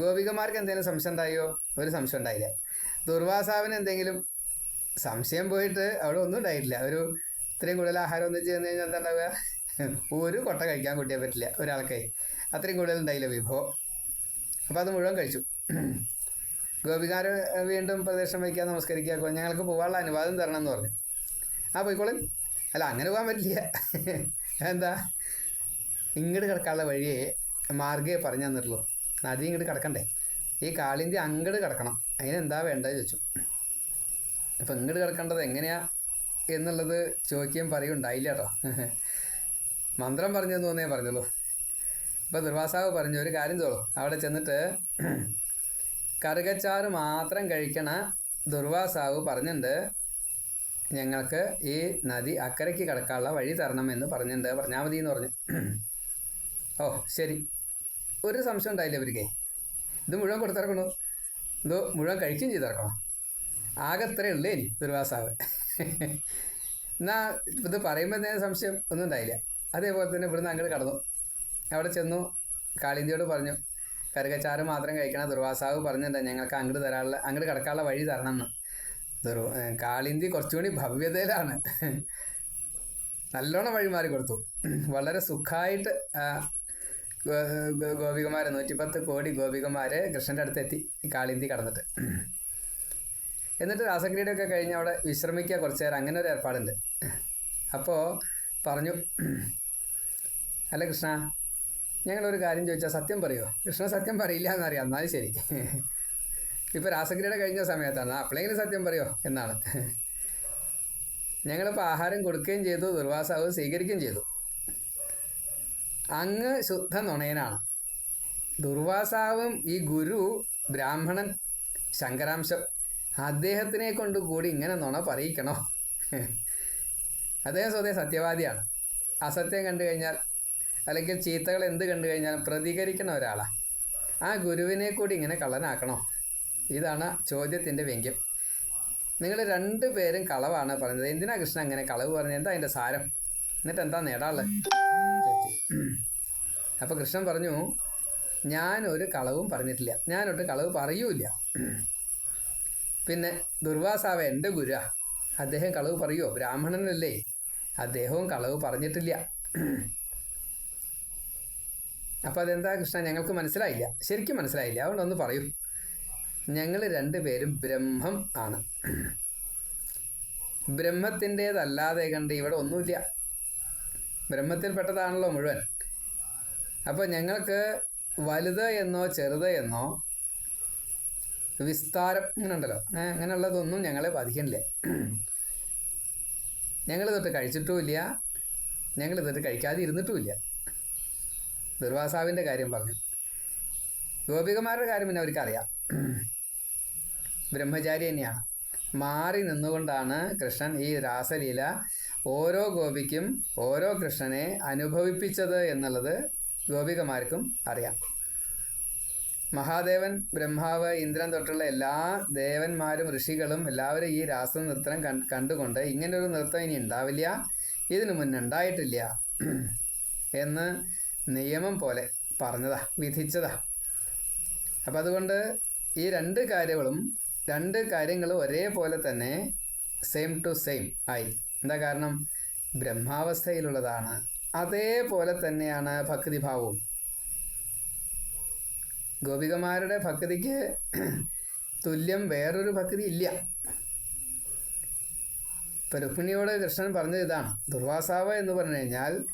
ഗോപികമാർക്ക് എന്തെങ്കിലും സംശയം ഉണ്ടായോ? ഒരു സംശയം ഉണ്ടായില്ല. ദുർവാസാവിന് എന്തെങ്കിലും സംശയം പോയിട്ട് അവിടെ ഒന്നും ഉണ്ടായിട്ടില്ല. ഒരു ഇത്രയും കൂടുതൽ ആഹാരം ഒന്നിച്ച് ചെന്ന് കഴിഞ്ഞാൽ എന്താ ഉണ്ടാവുക? ഒരു കൊട്ട കഴിക്കാൻ കുട്ടിയെ പറ്റില്ല. ഒരാൾക്കേ അത്രയും കൂടുതൽ ഉണ്ടായില്ല വിഭവം. അപ്പോൾ അത് മുഴുവൻ കഴിച്ചു. ഗോപികാർ വീണ്ടും പ്രദേശം വയ്ക്കുക നമസ്കരിക്കുക ഞങ്ങൾക്ക് പോകാനുള്ള അനുവാദം തരണം എന്ന് പറഞ്ഞു. ആ പോയിക്കോളും. അല്ല അങ്ങനെ പോകാൻ പറ്റില്ല. എന്താ? ഇങ്ങോട്ട് കിടക്കാനുള്ള വഴിയെ മാർഗേ പറഞ്ഞു തന്നിട്ടുള്ളൂ. നദി ഇങ്ങോട്ട് കിടക്കണ്ടേ? ഈ കാളിന്തി അങ്ങോട്ട് കിടക്കണം. അതിനെന്താ വേണ്ടത് ചോദിച്ചു. അപ്പം ഇങ്ങോട്ട് കിടക്കേണ്ടത് എങ്ങനെയാ എന്നുള്ളത് ചോദിക്കുകയും പറയുണ്ടായില്ല കേട്ടോ. മന്ത്രം പറഞ്ഞു തോന്നേ പറഞ്ഞുള്ളൂ. അപ്പോൾ ദുർവാസാവ് പറഞ്ഞു ഒരു കാര്യം തോളൂ അവിടെ ചെന്നിട്ട് കറുകച്ചാറ് മാത്രം കഴിക്കണ ദുർവാസാവ് പറഞ്ഞിട്ടുണ്ട് ഞങ്ങൾക്ക് ഈ നദി അക്കരയ്ക്ക് കിടക്കാനുള്ള വഴി തരണം എന്ന് പറഞ്ഞിട്ടുണ്ട്. പറഞ്ഞാൽ മതി എന്ന് പറഞ്ഞു. ഓ ശരി. ഒരു സംശയം ഉണ്ടായില്ല ഇവർക്ക്. ഇത് മുഴുവൻ കൊടുത്തിറക്കണു? ഇത് മുഴുവൻ കഴിക്കുകയും ചെയ്തിറക്കണം ആകെ ഇത്രയേ ഉള്ളേ ഇനി ദുർവാസാവ്. എന്നാ ഇത് പറയുമ്പോൾ എന്തെങ്കിലും സംശയം? ഒന്നും ഉണ്ടായില്ല. അതേപോലെ തന്നെ ഇവിടുന്ന് അങ്ങോട്ട് കടന്നു. അവിടെ ചെന്നു. കാളിന്തിയോട് പറഞ്ഞു കറുകച്ചാറ് മാത്രം കഴിക്കണ ദുർവാസാവ് പറഞ്ഞിട്ടുണ്ട് ഞങ്ങൾക്ക് അങ്ങോട്ട് തരാനുള്ള അങ്ങോട്ട് കിടക്കാനുള്ള വഴി തരണം എന്ന്. ദുർ കാളിന്തി കുറച്ചുകൂടി ഭവ്യതയിലാണ്. നല്ലോണം വഴി മാറി കൊടുത്തു. വളരെ സുഖമായിട്ട് ആ ഗോ- ഗോ- നൂറ്റിപ്പത്ത് കോടി ഗോപികമാര് കൃഷ്ണന്റെ അടുത്ത് എത്തി കാളിന്തി കടന്നിട്ട്. എന്നിട്ട് രാസക്രീഡയൊക്കെ കഴിഞ്ഞ് അവിടെ വിശ്രമിക്കുക കുറച്ച് നേരം അങ്ങനെ ഒരു ഏർപ്പാടുണ്ട്. അപ്പോൾ പറഞ്ഞു അല്ല കൃഷ്ണ ഞങ്ങളൊരു കാര്യം ചോദിച്ചാൽ സത്യം പറയുമോ കൃഷ്ണ സത്യം പറയില്ല എന്നറിയാം എന്നാലും ശരി. ഇപ്പോൾ രാസക്രീഡ കഴിഞ്ഞ സമയത്താണ്. അപ്പോഴെങ്കിലും സത്യം പറയുമോ എന്നാണ്. ഞങ്ങളിപ്പോൾ ആഹാരം കൊടുക്കുകയും ചെയ്തു ദുർവാസാവ് സ്വീകരിക്കുകയും ചെയ്തു. അങ്ങ് ശുദ്ധ നുണയനാണ്. ദുർവാസാവും ഈ ഗുരു ബ്രാഹ്മണൻ ശങ്കരാംശം അദ്ദേഹത്തിനെ കൊണ്ട് കൂടി ഇങ്ങനെ നുണ പറയിക്കണോ? അദ്ദേഹം സ്വതേ സത്യവാദിയാണ്. അസത്യം കണ്ടു കഴിഞ്ഞാൽ അല്ലെങ്കിൽ ചീത്തകൾ എന്ത് കണ്ടു കഴിഞ്ഞാലും പ്രതികരിക്കണ ഒരാളാണ് ആ ഗുരുവിനെ കൂടി ഇങ്ങനെ കള്ളനാക്കണോ? ഇതാണ് ചോദ്യത്തിന്റെ വ്യംഗ്യം നിങ്ങൾ രണ്ട് പേരും കളവാണ് പറഞ്ഞത്. എന്തിനാ കൃഷ്ണൻ അങ്ങനെ കളവ് പറഞ്ഞത്? എന്താ അതിന്റെ സാരം? എന്നിട്ട് എന്താ അപ്പം അപ്പോൾ കൃഷ്ണൻ പറഞ്ഞു ഞാൻ ഒരു കളവും പറഞ്ഞിട്ടില്ല. ഞാനൊട്ട് കളവ് പറയൂല പിന്നെ ദുർവാസാവ എന്റെ ഗുരു അദ്ദേഹം കളവ് പറയുമോ ബ്രാഹ്മണനല്ലേ. അദ്ദേഹവും കളവ് പറഞ്ഞിട്ടില്ല. അപ്പോൾ അതെന്താ കൃഷ്ണ? ഞങ്ങൾക്ക് മനസ്സിലായില്ല. ശരിക്കും മനസ്സിലായില്ല. അതുകൊണ്ട് ഒന്ന് പറയൂ. ഞങ്ങൾ രണ്ടുപേരും ബ്രഹ്മം ആണ്. ബ്രഹ്മത്തിന്റേതല്ലാതെ കണ്ട് ഇവിടെ ഒന്നുമില്ല. ബ്രഹ്മത്തിൽപ്പെട്ടതാണല്ലോ മുഴുവൻ. അപ്പോൾ ഞങ്ങൾക്ക് വലുത് എന്നോ ചെറുത് എന്നോ വിസ്താരം അങ്ങനെ ഉണ്ടല്ലോ അങ്ങനെയുള്ളതൊന്നും ഞങ്ങളെ ബാധിക്കണില്ല. ഞങ്ങൾ തൊട്ട് കഴിച്ചിട്ടുമില്ല. ഞങ്ങൾ തൊട്ട് കഴിക്കാതെ ഇരുന്നിട്ടുമില്ല ദുർവാസാവിന്റെ കാര്യം പറഞ്ഞു. ഗോപികമാരുടെ കാര്യം പിന്നെ അവർക്കറിയാം. ബ്രഹ്മചാരി തന്നെയാണ് മാറി നിന്നുകൊണ്ടാണ് കൃഷ്ണൻ ഈ രാസലീല ഓരോ ഗോപിക്കും ഓരോ കൃഷ്ണനെ അനുഭവിപ്പിച്ചത് എന്നുള്ളത് ഗോപികമാർക്കും അറിയാം. മഹാദേവൻ ബ്രഹ്മാവ് ഇന്ദ്രൻ തൊട്ടുള്ള എല്ലാ ദേവന്മാരും ഋഷികളും എല്ലാവരും ഈ രാസ നൃത്തം കണ്ടുകൊണ്ട് കണ്ടുകൊണ്ട് ഇങ്ങനൊരു നൃത്തം ഇനി ഉണ്ടാവില്ല ഇതിനു മുന്നേ ഉണ്ടായിട്ടില്ല എന്ന് നിയമം പോലെ പറഞ്ഞതാ വിധിച്ചതാ. അപ്പം അതുകൊണ്ട് ഈ രണ്ട് കാര്യങ്ങളും രണ്ട് കാര്യങ്ങളും ഒരേപോലെ തന്നെ സെയിം ടു സെയിം ആയി. എന്താ കാരണം? ബ്രഹ്മാവസ്ഥയിലുള്ളതാണ്. അതേപോലെ തന്നെയാണ് ഭക്തിഭാവവും. ഗോപികമാരുടെ ഭക്തിക്ക് തുല്യം വേറൊരു ഭക്തി ഇല്ല. ഇപ്പം രുക്മിണിയോട് കൃഷ്ണൻ പറഞ്ഞത് ഇതാണ്. ദുർവാസാവ എന്ന് പറഞ്ഞു കഴിഞ്ഞാൽ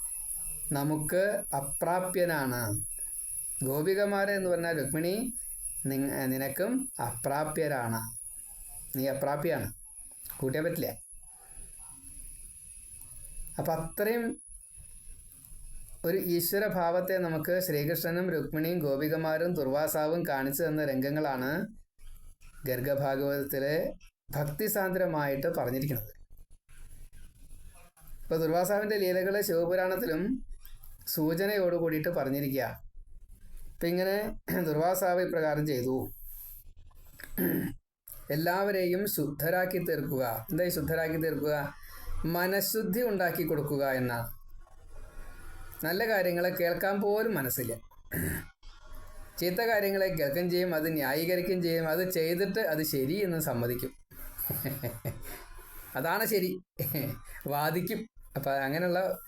നമുക്ക് അപ്രാപ്യനാണ്. ഗോപികമാരെ എന്ന് പറഞ്ഞാൽ രുക്മിണി നിനക്കും അപ്രാപ്യരാണ്. നീ അപ്രാപ്യാണ്. കൂട്ടിയാൻ പറ്റില്ല. അപ്പം അത്രയും ഒരു ഈശ്വരഭാവത്തെ നമുക്ക് ശ്രീകൃഷ്ണനും രുക്മിണിയും ഗോപികമാരും ദുർവാസാവും കാണിച്ചു തന്ന രംഗങ്ങളാണ് ഗർഗഭാഗവതത്തിലെ ഭക്തിസാന്ദ്രമായിട്ട് പറഞ്ഞിരിക്കുന്നത്. ഇപ്പോൾ ദുർവാസാവിന്റെ ലീലകൾ ശിവപുരാണത്തിലും സൂചനയോട് കൂടിയിട്ട് പറഞ്ഞിരിക്കുക അപ്പം ഇങ്ങനെ ദുർവാസാവ് ഇപ്രകാരം ചെയ്തു. എല്ലാവരെയും ശുദ്ധരാക്കി തീർക്കുക. എന്തായി ശുദ്ധരാക്കി തീർക്കുക? മനഃശുദ്ധി ഉണ്ടാക്കി കൊടുക്കുക എന്ന. നല്ല കാര്യങ്ങളെ കേൾക്കാൻ പോലും മനസ്സില്ല. ചീത്ത കാര്യങ്ങളെ കേൾക്കുകയും ചെയ്യും അത് ന്യായീകരിക്കുകയും ചെയ്യും അത് ചെയ്തിട്ട് അത് ശരി എന്ന് സമ്മതിക്കും. അതാണ് ശരി. വാദിക്കും. അപ്പം അങ്ങനെയുള്ള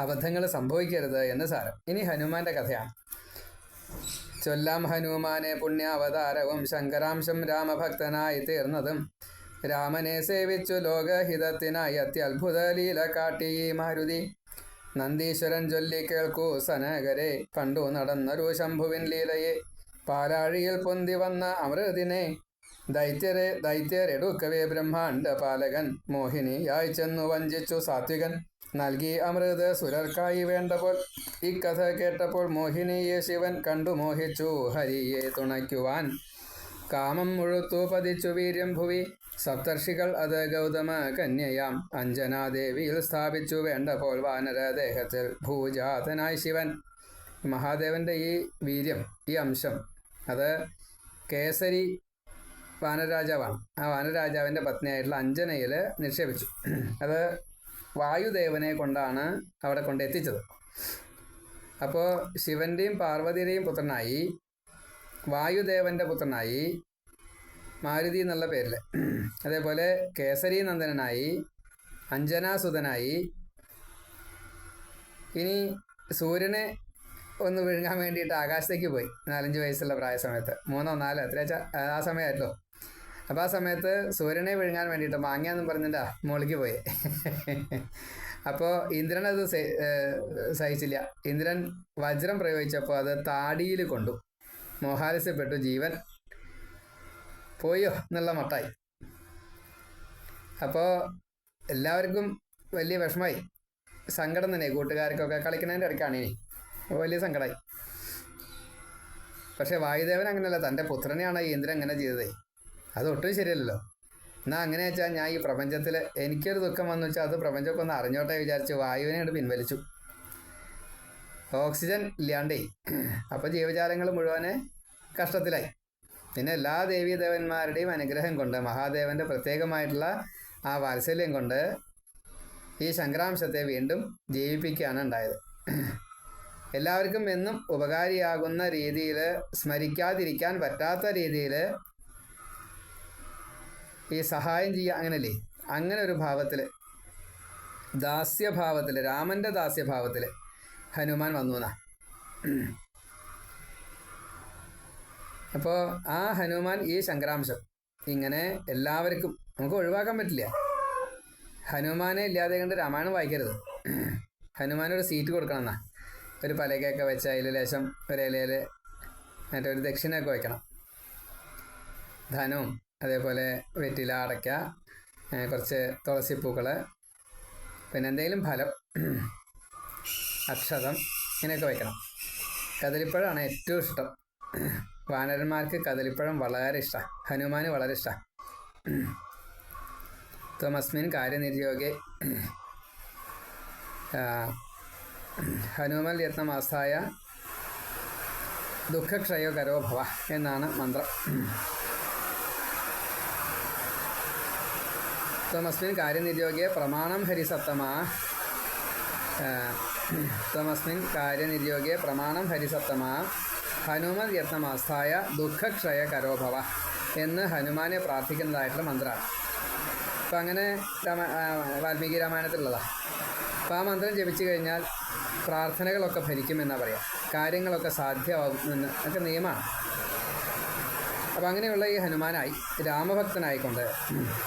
അബദ്ധങ്ങൾ സംഭവിക്കരുത് എന്ന് സാരം. ഇനി ഹനുമാന്റെ കഥയാണ് ചൊല്ലാം ഹനുമാനെ പുണ്യാവതാരവും ശങ്കരാംശം രാമഭക്തനായി തീർന്നതും രാമനെ സേവിച്ചു ലോകഹിതത്തിനായി അത്യത്ഭുത ലീല കാട്ടി മാരുതി. നന്ദീശ്വരൻ ചൊല്ലി കേൾക്കൂ സനകരെ കണ്ടു നടന്നൊരു ശംഭുവിൻ ലീലയെ. പാലാഴിയിൽ പൊന്തി വന്ന അമൃതിനെ. ദൈത്യരെ ദൈത്യരെടുക്കവേ ബ്രഹ്മാണ്ട പാലകൻ. മോഹിനിയായി ചെന്നു വഞ്ചിച്ചു സാത്വികൻ. നൽകി അമൃത് സുരർക്കായി വേണ്ടപ്പോൾ ഇക്കഥ കേട്ടപ്പോൾ മോഹിനിയെ ശിവൻ കണ്ടു മോഹിച്ചു. ഹരിയെ തുണയ്ക്കുവാൻ കാമം മുഴുത്തു പതിച്ചു വീര്യം ഭുവി സപ്തർഷികൾ അത് ഗൗതമ കന്യയാം അഞ്ജനാദേവിയിൽ സ്ഥാപിച്ചു. വേണ്ടപ്പോൾ വാനരദേഹത്തിൽ ഭൂജാതനായി ശിവൻ. മഹാദേവന്റെ ഈ വീര്യം ഈ അംശം അത് കേസരി വാനരാജാവാണ്. ആ വാനരാജാവിന്റെ പത്നിയായിട്ടുള്ള അഞ്ജനയിൽ നിക്ഷേപിച്ചു. അത് വായുദേവനെ കൊണ്ടാണ് അവിടെ കൊണ്ട് എത്തിച്ചത്. അപ്പോൾ ശിവന്റെയും പാർവതിയുടെയും പുത്രനായി വായുദേവന്റെ പുത്രനായി മാരുതി എന്നുള്ള പേരിൽ അതേപോലെ കേസരി നന്ദനായി അഞ്ജനാസുതനായി ഇനി സൂര്യനെ ഒന്ന് വിഴുങ്ങാൻ വേണ്ടിയിട്ട് ആകാശത്തേക്ക് പോയി. നാലഞ്ച് വയസ്സുള്ള പ്രായ സമയത്ത് മൂന്നോ നാലോ എത്ര ആ സമയമായിട്ടോ അപ്പോൾ ആ സമയത്ത് സൂര്യനെ വിഴുങ്ങാൻ വേണ്ടിട്ട് മാങ്ങയെന്നും പറഞ്ഞിട്ടാ മുകളിലേക്ക് പോയി. അപ്പോൾ ഇന്ദ്രൻ അത് സഹി- സഹിച്ചില്ല. ഇന്ദ്രൻ വജ്രം പ്രയോഗിച്ചപ്പോൾ അത് താടിയിൽ കൊണ്ടു. മോഹാലസ്യപ്പെട്ടു. ജീവൻ പോയോ എന്നുള്ള മട്ടായി. അപ്പോൾ എല്ലാവർക്കും വലിയ വിഷമായി സങ്കടം തന്നെ. കൂട്ടുകാർക്കൊക്കെ കളിക്കുന്നതിന്റെ ഇടയ്ക്കാണ് ഇനി. അപ്പോൾ വലിയ സങ്കടമായി പക്ഷേ വായുദേവൻ അങ്ങനെയല്ല. തന്റെ പുത്രനെയാണ് ഇന്ദ്രൻ അങ്ങനെ ചെയ്തത്. അതൊട്ടും ശരിയല്ലല്ലോ. എന്നാൽ അങ്ങനെ വെച്ചാൽ ഞാൻ ഈ പ്രപഞ്ചത്തിൽ എനിക്കൊരു ദുഃഖം വന്നു വെച്ചാൽ അത് പ്രപഞ്ചമൊക്കെ ഒന്ന് അറിഞ്ഞോട്ടെ വിചാരിച്ച് വായുവിനെ അങ്ങോട്ട് പിൻവലിച്ചു. ഓക്സിജൻ ഇല്ലാണ്ടേ അപ്പോൾ ജീവജാലങ്ങൾ മുഴുവനെ കഷ്ടത്തിലായി. പിന്നെ എല്ലാ ദേവീദേവന്മാരുടെയും അനുഗ്രഹം കൊണ്ട് മഹാദേവന്റെ പ്രത്യേകമായിട്ടുള്ള ആ വാത്സല്യം കൊണ്ട് ഈ ശങ്കരാംശത്തെ വീണ്ടും ജീവിപ്പിക്കുകയാണ് ഉണ്ടായത്. എല്ലാവർക്കും എന്നും ഉപകാരിയാകുന്ന രീതിയിൽ സ്മരിക്കാതിരിക്കാൻ പറ്റാത്ത രീതിയിൽ ഈ സഹായം ചെയ്യുക അങ്ങനല്ലേ? അങ്ങനെ ഒരു ഭാവത്തിൽ ദാസ്യഭാവത്തിൽ രാമന്റെ ദാസ്യഭാവത്തിൽ ഹനുമാൻ വന്നു എന്നാ. അപ്പോൾ ആ ഹനുമാൻ ഈ ശങ്കരാംശം ഇങ്ങനെ എല്ലാവർക്കും നമുക്ക് ഒഴിവാക്കാൻ പറ്റില്ല. ഹനുമാനെ ഇല്ലാതെ കണ്ട് രാമായണം വായിക്കരുത്. ഹനുമാനൊരു സീറ്റ് കൊടുക്കണം എന്നാ. ഒരു പലകയൊക്കെ വെച്ച് അതിൽ ലേശം ഒരു ഇലയിൽ മറ്റേ ഒരു ദക്ഷിണയൊക്കെ വയ്ക്കണം ധനവും അതേപോലെ വെറ്റില അടയ്ക്ക കുറച്ച് തുളസിപ്പൂക്കൾ പിന്നെ എന്തെങ്കിലും ഫലം അക്ഷതം ഇങ്ങനെയൊക്കെ വയ്ക്കണം. കദളിപ്പഴമാണ് ഏറ്റവും ഇഷ്ടം. വാനരന്മാർക്ക് കദളിപ്പഴം വളരെ ഇഷ്ടമാണ് ഹനുമാന് വളരെ ഇഷ്ടമാണ് തോമസ്മിൻ കാര്യനിര്യോഗെ ഹനുമൽ യത്നമാസായ ദുഃഖക്ഷയോ കരോ ഭവ എന്നാണ് മന്ത്രം. ത്വമസ്മിൻ കാര്യനിര്യോഗ്യ പ്രമാണം ഹരിസത്തമാ തമസ്മിൻ ത്വമസ്മിൻ കാര്യനിര്യോഗെ പ്രമാണം ഹരിസത്തമാ ഹനുമൻ യത്നമാസ്ഥായ ദുഃഖക്ഷയ കരോഭവ എന്ന് ഹനുമാനെ പ്രാർത്ഥിക്കുന്നതായിട്ടുള്ള മന്ത്രമാണ് അപ്പം അങ്ങനെ വാൽമീകി രാമായണത്തിലുള്ളതാണ് അപ്പം ആ മന്ത്രം ജപിച്ചു കഴിഞ്ഞാൽ പ്രാർത്ഥനകളൊക്കെ ഫലിക്കുമെന്നാണ് പറയാം. കാര്യങ്ങളൊക്കെ സാധ്യമാകുമെന്ന് ഒക്കെ നിയമമാണ് അപ്പം അങ്ങനെയുള്ള ഈ ഹനുമാനായി രാമഭക്തനായിക്കൊണ്ട്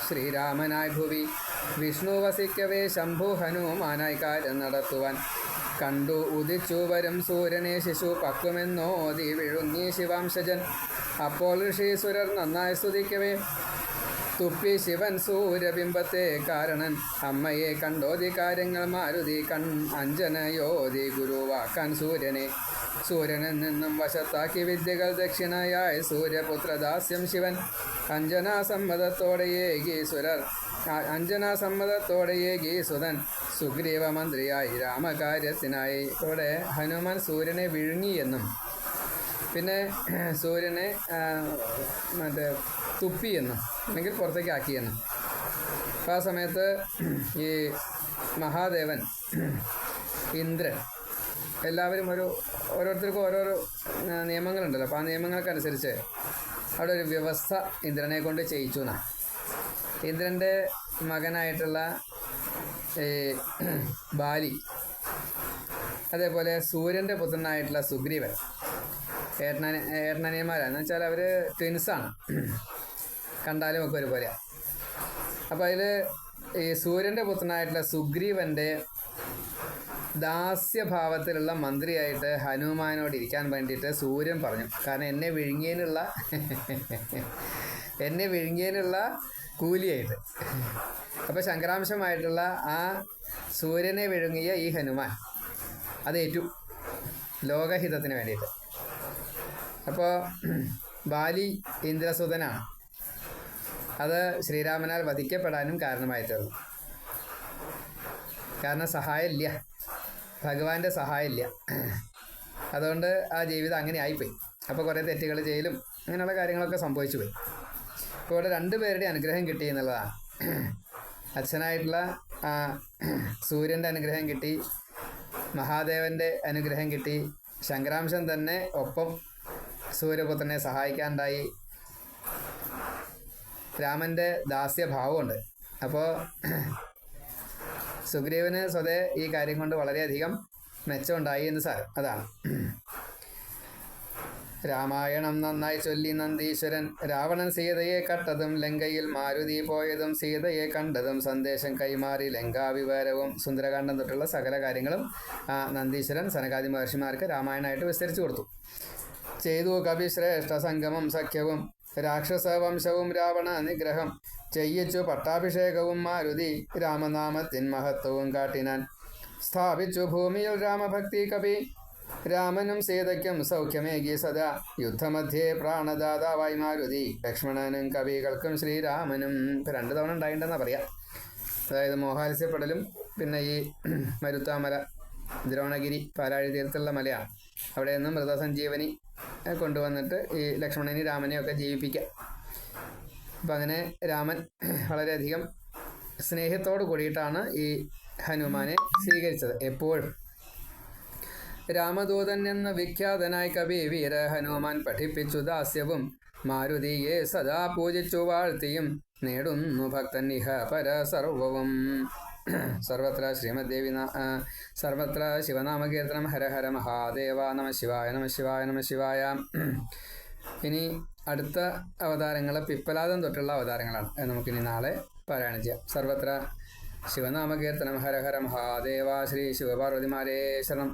ശ്രീരാമനായി ഭുവി. വിഷ്ണു വസിക്കവേ ശംഭു ഹനുമാനായി കാര്യം നടത്തുവാൻ. കണ്ടു ഉദിച്ചു വരും സൂര്യനെ ശിശു പക്വമെന്നോതി വിഴുങ്ങി ശിവാംശജൻ. അപ്പോൾ ഋഷീശ്വരർ നന്നായി സ്തുതിക്കവേ. തുപ്പി ശിവൻ സൂര്യബിംബത്തെ കാരണൻ. അമ്മയെ കണ്ടോതി കാര്യങ്ങൾ മാരുതി കൺ അഞ്ജനയോതി ഗുരുവാക്കാൻ സൂര്യനെ. സൂര്യനിൽ നിന്നും വശത്താക്കി വിദ്യകൾ ദക്ഷിണയായ സൂര്യപുത്രദാസ്യം ശിവൻ. അഞ്ജനാ സമ്മതത്തോടെ ഏകി സുരർ. അ- അഞ്ജനാ സമ്മതത്തോടെ ഏകി സുതൻ. സുഗ്രീവ മന്ത്രിയായി രാമകാര്യത്തിനായി. ഇവിടെ ഹനുമാൻ സൂര്യനെ വിഴുങ്ങി എന്നും പിന്നെ സൂര്യനെ മറ്റേ തുപ്പി എന്ന് അല്ലെങ്കിൽ പുറത്തേക്ക് ആക്കിയെന്ന്. അപ്പോൾ ആ സമയത്ത് ഈ മഹാദേവൻ ഇന്ദ്രൻ എല്ലാവരും ഒരു ഓരോരുത്തർക്കും ഓരോരോ നിയമങ്ങളുണ്ടല്ലോ. അപ്പോൾ ആ നിയമങ്ങൾക്കനുസരിച്ച് അവിടെ ഒരു വ്യവസ്ഥ ഇന്ദ്രനെ കൊണ്ട് ചെയ്യിച്ചു എന്നാണ് ഇന്ദ്രന്റെ മകനായിട്ടുള്ള ഈ ബാലി അതേപോലെ സൂര്യന്റെ പുത്രനായിട്ടുള്ള സുഗ്രീവൻ ഏട്ടന ഏട്ടനനിയന്മാരാണ് എന്ന് വെച്ചാൽ അവർ ട്വിൻസാണ് കണ്ടാലും ഒക്കെ ഒരുപോലെയാണ് അപ്പോൾ അതിൽ ഈ സൂര്യന്റെ പുത്രനായിട്ടുള്ള സുഗ്രീവന്റെ ദാസ്യഭാവത്തിലുള്ള മന്ത്രിയായിട്ട് ഹനുമാനോട് ഇരിക്കാൻ വേണ്ടിയിട്ട് സൂര്യൻ പറഞ്ഞു. കാരണം എന്നെ വിഴുങ്ങിയതിനുള്ള എന്നെ വിഴുങ്ങിയതിനുള്ള കൂലിയായിട്ട്. അപ്പോൾ ശങ്കരാംശമായിട്ടുള്ള ആ സൂര്യനെ വിഴുങ്ങിയ ഈ ഹനുമാൻ അതേറ്റു ലോകഹിതത്തിന് വേണ്ടിയിട്ട്. അപ്പോൾ ബാലി ഇന്ദ്രസുതനാണ് അത് ശ്രീരാമനാൽ വധിക്കപ്പെടാനും കാരണമായി തീർന്നു കാരണം സഹായമില്ല. ഭഗവാന്റെ സഹായമില്ല. അതുകൊണ്ട് ആ ജീവിതം അങ്ങനെ ആയിപ്പോയി. അപ്പോൾ കുറേ തെറ്റുകൾ ചെയ്യലും അങ്ങനെയുള്ള കാര്യങ്ങളൊക്കെ സംഭവിച്ചു പോയി. ഇപ്പോൾ ഇവിടെ രണ്ടുപേരുടെ അനുഗ്രഹം കിട്ടി എന്നുള്ളതാണ്. അച്ഛനായിട്ടുള്ള സൂര്യന്റെ അനുഗ്രഹം കിട്ടി മഹാദേവന്റെ അനുഗ്രഹം കിട്ടി ശങ്കരാംശൻ തന്നെ ഒപ്പം സൂര്യപുത്രനെ സഹായിക്കാനുണ്ടായി രാമന്റെ ദാസ്യഭാവമുണ്ട്. അപ്പോൾ സുഗ്രീവന് സ്വതേ ഈ കാര്യം കൊണ്ട് വളരെയധികം മെച്ചമുണ്ടായി എന്ന് സാരം അതാണ്. രാമായണം നന്നായി ചൊല്ലി നന്ദീശ്വരൻ. രാവണൻ സീതയെ കട്ടതും ലങ്കയിൽ മാരുതി പോയതും സീതയെ കണ്ടതും സന്ദേശം കൈമാറി ലങ്കാവിവരവും സുന്ദരകാന്ഡം തൊട്ടുള്ള സകല കാര്യങ്ങളും നന്ദീശ്വരൻ സനകാദി മഹർഷിമാർക്ക് രാമായണമായിട്ട് വിസ്തരിച്ചു കൊടുത്തു. ചെയ്തു കവിശ്രേഷ്ഠ സംഗമം സഖ്യവും രാക്ഷസവംശവും രാവണ നിഗ്രഹം ചെയ്യിച്ചു പട്ടാഭിഷേകവും മാരുതി രാമനാമത്തിൻ മഹത്വവും കാട്ടിനാൻ. സ്ഥാപിച്ചു ഭൂമിയിൽ രാമഭക്തി കവി രാമനും സീതയ്ക്കും സൗഖ്യമേകി സദാ. യുദ്ധമധ്യേ പ്രാണദാതാവായി മാരുതി ലക്ഷ്മണനും കവികൾക്കും ശ്രീരാമനും. രണ്ടു തവണ ഉണ്ടായിട്ടുണ്ടെന്നാ പറയാം. അതായത് മോഹാത്സ്യപ്പെടലും പിന്നെ ഈ മരുത്താമല ദ്രോണഗിരി പാലാഴി തീരത്തുള്ള മലയാണ് അവിടെ നിന്ന് മൃതസഞ്ജീവനി കൊണ്ടുവന്നിട്ട് ഈ ലക്ഷ്മണനെ രാമനെയൊക്കെ ജീവിപ്പിക്കാം. അപ്പം അങ്ങനെ രാമൻ വളരെയധികം സ്നേഹത്തോട് കൂടിയിട്ടാണ് ഈ ഹനുമാനെ സ്വീകരിച്ചത് എപ്പോഴും. രാമദൂതൻ എന്ന വിഖ്യാതനായ കവി വീര ഹനുമാൻ പഠിപ്പിച്ചു ദാസ്യവും മാരുതിയെ സദാ പൂജിച്ചു വാഴ്ത്തിയും നേടുന്നു ഭക്തൻ ഇഹ പര സർവവും സർവത്ര ശ്രീമദ്ദേവി സർവത്ര ശിവനാമകീർത്തനം ഹര ഹര മഹാദേവ നമ ശിവായ നമ ശിവായ നമ ശിവായ. ഇനി അടുത്ത അവതാരങ്ങൾ പിപ്പലാദം തൊട്ടുള്ള അവതാരങ്ങളാണ്. നമുക്കിനി നാളെ പാരായണം ചെയ്യാം. സർവത്ര ശിവനാമകീർത്തനം ഹര ഹര മഹാദേവ ശ്രീ ശിവപാർവതിമാരേ ശരണം.